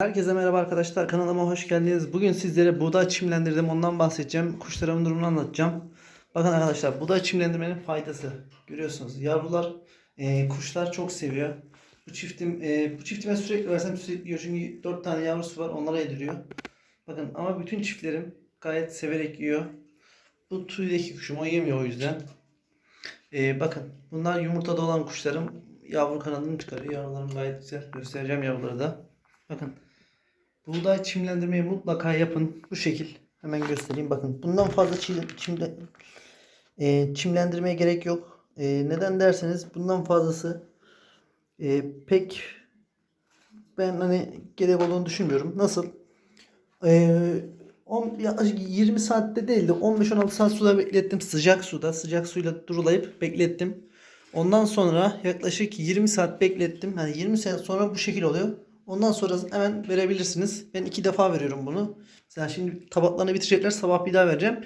Herkese merhaba arkadaşlar kanalıma hoş geldiniz. Bugün sizlere buğday çimlendirdim ondan bahsedeceğim. Kuşlarımın durumunu anlatacağım. Bakın arkadaşlar buğday çimlendirmenin faydası. Görüyorsunuz yavrular e, kuşlar çok seviyor. Bu çiftim e, bu çiftime sürekli versem sürekli yiyor çünkü 4 tane yavrusu var onlara yediriyor. Bakın ama bütün çiftlerim gayet severek yiyor. Bu tüydeki kuşum o yemiyor o yüzden. E, bakın bunlar yumurtada olan kuşlarım yavru kanadını çıkarıyor. Yavrularım gayet güzel. Göstereceğim yavruları da. Bakın Buğday çimlendirmeyi mutlaka yapın. Bu şekil. Hemen göstereyim. Bakın bundan fazla çim, çimle, e, çimlendirmeye gerek yok. E, neden derseniz bundan fazlası e, pek ben hani gerek olduğunu düşünmüyorum. Nasıl? E, 10, yaklaşık 20 saatte değil de 15-16 saat suda beklettim. Sıcak suda. Sıcak suyla durulayıp beklettim. Ondan sonra yaklaşık 20 saat beklettim. Yani 20 saat sonra bu şekil oluyor. Ondan sonra hemen verebilirsiniz. Ben iki defa veriyorum bunu. Mesela şimdi tabaklarını bitirecekler. Sabah bir daha vereceğim.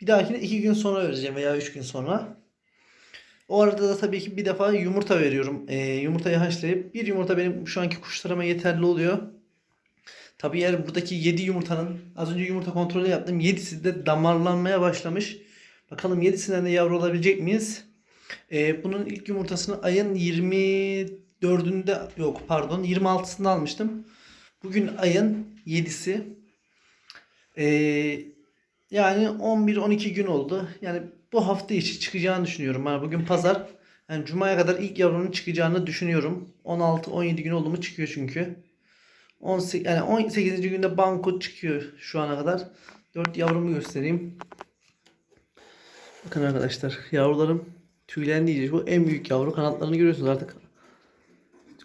Bir dahakine iki gün sonra vereceğim veya üç gün sonra. O arada da tabii ki bir defa yumurta veriyorum. Ee, yumurtayı haşlayıp bir yumurta benim şu anki kuşlarıma yeterli oluyor. Tabii eğer buradaki 7 yumurtanın az önce yumurta kontrolü yaptım. 7'si de damarlanmaya başlamış. Bakalım 7'sinden de yavru olabilecek miyiz? Ee, bunun ilk yumurtasını ayın 24'ünde yok pardon 26'sında almıştım. Bugün ayın 7'si. Ee, yani 11-12 gün oldu. Yani bu hafta içi çıkacağını düşünüyorum. Yani bugün pazar. Yani cumaya kadar ilk yavrunun çıkacağını düşünüyorum. 16-17 gün oldu mu çıkıyor çünkü. 18, yani 18. günde banko çıkıyor şu ana kadar. 4 yavrumu göstereyim. Bakın arkadaşlar yavrularım tüylendi iyice. Bu en büyük yavru. Kanatlarını görüyorsunuz artık.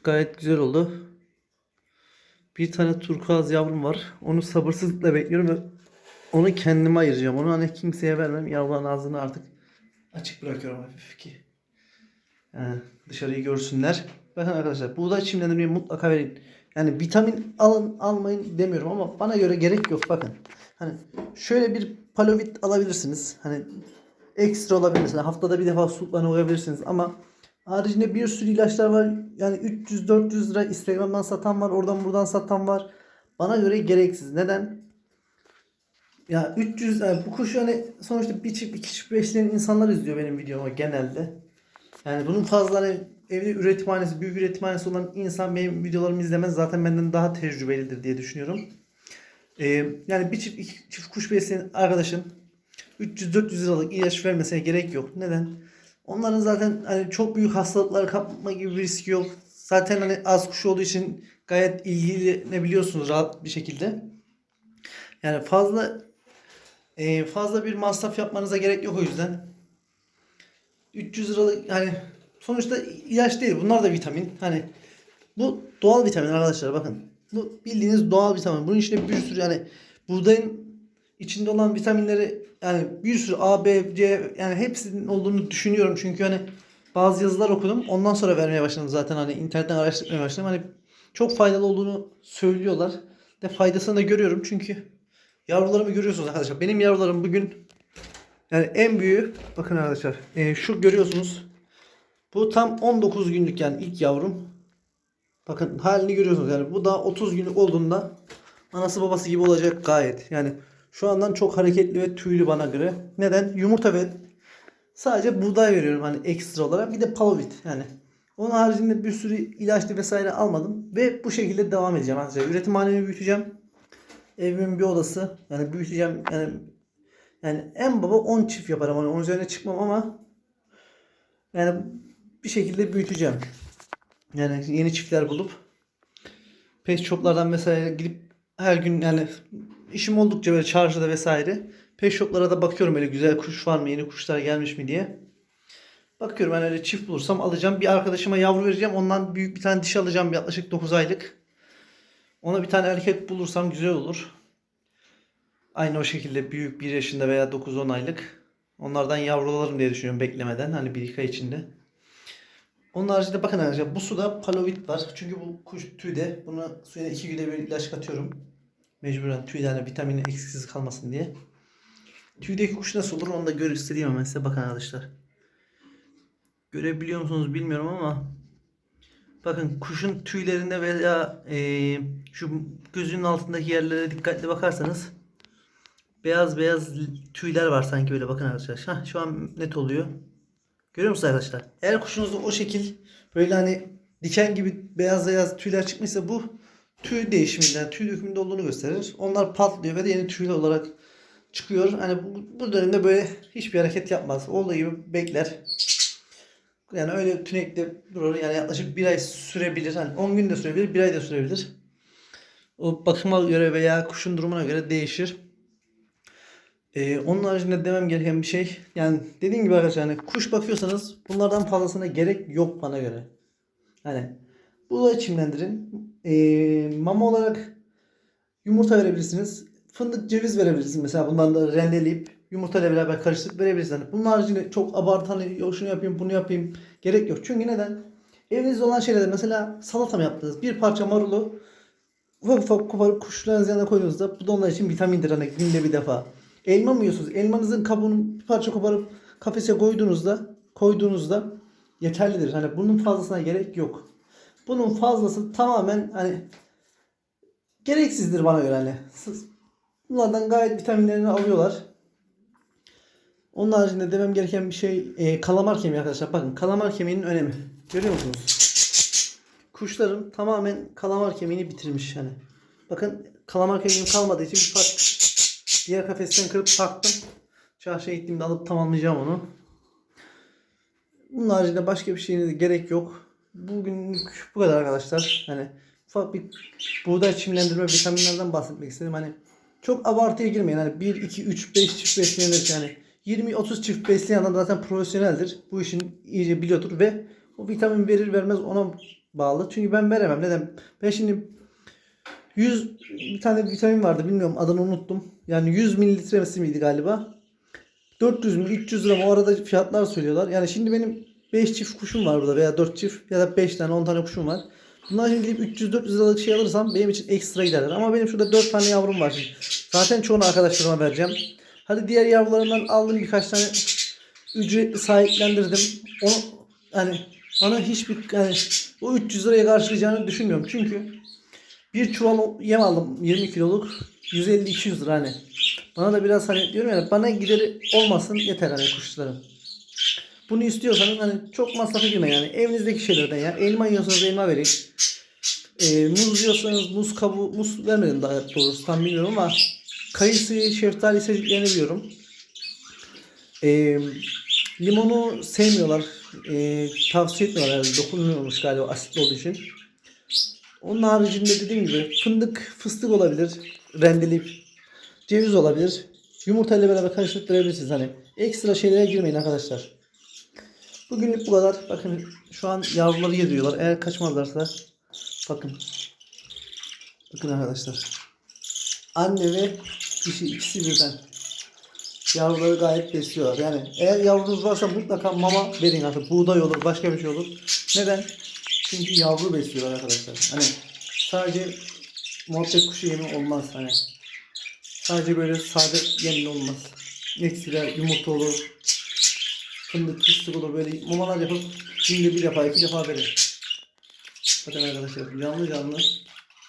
Gayet güzel oldu. Bir tane turkuaz yavrum var. Onu sabırsızlıkla bekliyorum ve onu kendime ayıracağım. Onu hani kimseye vermem. Yavruların ağzını artık açık bırakıyorum hafif ki. Yani dışarıyı görsünler. Bakın arkadaşlar buğday çimlendirmeyi mutlaka verin. Yani vitamin alın almayın demiyorum ama bana göre gerek yok bakın. Hani şöyle bir palovit alabilirsiniz. Hani ekstra olabilir haftada bir defa sultana koyabilirsiniz ama haricinde bir sürü ilaçlar var. Yani 300-400 lira Instagram'dan satan var, oradan buradan satan var. Bana göre gereksiz. Neden? Ya 300 yani bu kuş hani sonuçta bir çift iki çift besleyen insanlar izliyor benim videomu genelde. Yani bunun fazla hani evde üretimhanesi, büyük üretimhanesi olan insan benim videolarımı izlemez. Zaten benden daha tecrübelidir diye düşünüyorum. Ee, yani bir çift, iki çift kuş besleyen arkadaşın 300-400 liralık ilaç vermesine gerek yok. Neden? Onların zaten hani çok büyük hastalıklar kapma gibi bir riski yok. Zaten hani az kuş olduğu için gayet ilgilenebiliyorsunuz rahat bir şekilde. Yani fazla e, fazla bir masraf yapmanıza gerek yok o yüzden. 300 liralık hani sonuçta ilaç değil. Bunlar da vitamin. Hani bu doğal vitamin arkadaşlar bakın. Bu bildiğiniz doğal vitamin. Bunun içinde bir sürü yani buğdayın içinde olan vitaminleri yani bir sürü A, B, C yani hepsinin olduğunu düşünüyorum. Çünkü hani bazı yazılar okudum. Ondan sonra vermeye başladım zaten hani internetten araştırmaya başladım. Hani çok faydalı olduğunu söylüyorlar. De faydasını da görüyorum çünkü yavrularımı görüyorsunuz arkadaşlar. Benim yavrularım bugün yani en büyüğü bakın arkadaşlar e, şu görüyorsunuz. Bu tam 19 günlük yani ilk yavrum. Bakın halini görüyorsunuz yani bu da 30 günlük olduğunda anası babası gibi olacak gayet. Yani şu andan çok hareketli ve tüylü bana göre. Neden? Yumurta ve sadece buğday veriyorum hani ekstra olarak. Bir de palovit yani. Onun haricinde bir sürü ilaçlı vesaire almadım. Ve bu şekilde devam edeceğim arkadaşlar. Üretimhanemi büyüteceğim. Evimin bir odası. Yani büyüteceğim. Yani yani en baba 10 çift yaparım. Hani onun üzerine çıkmam ama yani bir şekilde büyüteceğim. Yani yeni çiftler bulup pet shoplardan mesela gidip her gün yani işim oldukça böyle çarşıda vesaire pet shoplara da bakıyorum böyle güzel kuş var mı yeni kuşlar gelmiş mi diye. Bakıyorum ben öyle çift bulursam alacağım. Bir arkadaşıma yavru vereceğim. Ondan büyük bir tane dişi alacağım. Yaklaşık 9 aylık. Ona bir tane erkek bulursam güzel olur. Aynı o şekilde büyük 1 yaşında veya 9-10 aylık. Onlardan yavrularım diye düşünüyorum beklemeden. Hani bir iki ay içinde. Onun haricinde bakın arkadaşlar bu suda palovit var. Çünkü bu kuş tüyde. Bunu suyuna 2 güne bir ilaç katıyorum. Mecburen tüyden yani vitamini eksiksiz kalmasın diye. Tüydeki kuş nasıl olur onu da göstereyim hemen size bakın arkadaşlar. Görebiliyor musunuz bilmiyorum ama Bakın kuşun tüylerinde veya eee, şu gözünün altındaki yerlere dikkatli bakarsanız beyaz beyaz tüyler var sanki böyle bakın arkadaşlar. Hah, şu an net oluyor. Görüyor musunuz arkadaşlar? Eğer kuşunuzda o şekil böyle hani diken gibi beyaz beyaz tüyler çıkmışsa bu tüy değişiminden, tüy dökümünde olduğunu gösterir. Onlar patlıyor ve de yeni tüyler olarak çıkıyor. Hani bu, bu dönemde böyle hiçbir hareket yapmaz. Olduğu gibi bekler. Yani öyle tünekte durur. Yani yaklaşık bir ay sürebilir. Hani 10 gün de sürebilir, bir ay da sürebilir. O bakıma göre veya kuşun durumuna göre değişir. Ee, onun haricinde demem gereken bir şey. Yani dediğim gibi arkadaşlar hani kuş bakıyorsanız bunlardan fazlasına gerek yok bana göre. Hani buğday çimlendirin. Ee, mama olarak yumurta verebilirsiniz. Fındık ceviz verebilirsiniz. Mesela bundan da rendeleyip yumurtayla beraber karıştırıp verebilirsiniz. Hani bunun haricinde çok abartı hani yok şunu yapayım bunu yapayım gerek yok. Çünkü neden? Evinizde olan şeylerde mesela salata mı yaptınız? Bir parça marulu ufak ufak koparıp kuşlarınızın yanına koyduğunuzda bu da onlar için vitamindir hani günde bir defa. Elma mı yiyorsunuz? Elmanızın kabuğunu bir parça koparıp kafese koyduğunuzda koyduğunuzda yeterlidir. Hani bunun fazlasına gerek yok. Bunun fazlası tamamen hani gereksizdir bana göre hani. Bunlardan gayet vitaminlerini alıyorlar. Onun haricinde demem gereken bir şey e, kalamar kemiği arkadaşlar. Bakın kalamar kemiğinin önemi. Görüyor musunuz? Kuşların tamamen kalamar kemiğini bitirmiş hani. Bakın kalamar kemiğim kalmadığı için bir parça diğer kafesten kırıp taktım. Çarşıya gittiğimde alıp tamamlayacağım onu. Bunun haricinde başka bir şeyine de gerek yok. Bugünlük bu kadar arkadaşlar. Hani ufak bir buğday çimlendirme vitaminlerden bahsetmek istedim. Hani çok abartıya girmeyin. Hani 1, 2, 3, 5 çift besleyenler yani 20-30 çift besleyen adam zaten profesyoneldir. Bu işin iyice biliyordur ve o vitamin verir vermez ona bağlı. Çünkü ben veremem. Neden? Ben şimdi 100 bir tane vitamin vardı bilmiyorum adını unuttum. Yani 100 mililitresi miydi galiba? 400 mü 300 lira o arada fiyatlar söylüyorlar. Yani şimdi benim 5 çift kuşum var burada veya 4 çift ya da 5 tane 10 tane kuşum var. Bunlar şimdi gidip 300-400 liralık şey alırsam benim için ekstra giderler. Ama benim şurada 4 tane yavrum var şimdi. Zaten çoğunu arkadaşlarıma vereceğim. Hadi diğer yavrularımdan aldım birkaç tane ücretli sahiplendirdim. Onu hani bana hiçbir yani o 300 liraya karşılayacağını düşünmüyorum. Çünkü bir çuval yem aldım 20 kiloluk 150-200 lira hani. Bana da biraz hani diyorum ya bana gideri olmasın yeter hani kuşların. Bunu istiyorsanız hani çok masrafa girmeyin yani evinizdeki şeylerden ya. Elma yiyorsanız elma verin. Ee, muz yiyorsanız muz kabuğu, muz vermedim daha doğrusu tam bilmiyorum ama kayısı, şeftali sevdiklerini biliyorum. Ee, limonu sevmiyorlar. Ee, tavsiye etmiyorlar herhalde. Dokunmuyormuş galiba asitli olduğu için. Onun haricinde dediğim gibi fındık, fıstık olabilir. Rendeleyip ceviz olabilir. Yumurtayla beraber karıştırıp verebilirsiniz. Hani ekstra şeylere girmeyin arkadaşlar. Bugünlük bu kadar. Bakın şu an yavruları yediyorlar. Eğer kaçmazlarsa bakın. Bakın arkadaşlar. Anne ve dişi ikisi birden. Yavruları gayet besliyorlar. Yani eğer yavrunuz varsa mutlaka mama verin artık. Buğday olur, başka bir şey olur. Neden? Çünkü yavru besliyorlar arkadaşlar. Hani sadece muhabbet kuşu yemi olmaz hani. Sadece böyle sade yemli olmaz. Ekstra yumurta olur. Fındık fıstık olur böyle mamalar yapıp günde bir defa iki defa verin. Bakın arkadaşlar canlı canlı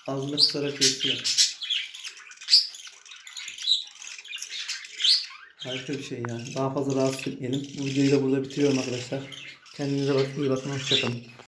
ağzını kısarak besliyor. Harika bir şey yani. Daha fazla rahatsız etmeyelim. Bu videoyu da burada bitiriyorum arkadaşlar. Kendinize bakın iyi bakın. Hoşçakalın.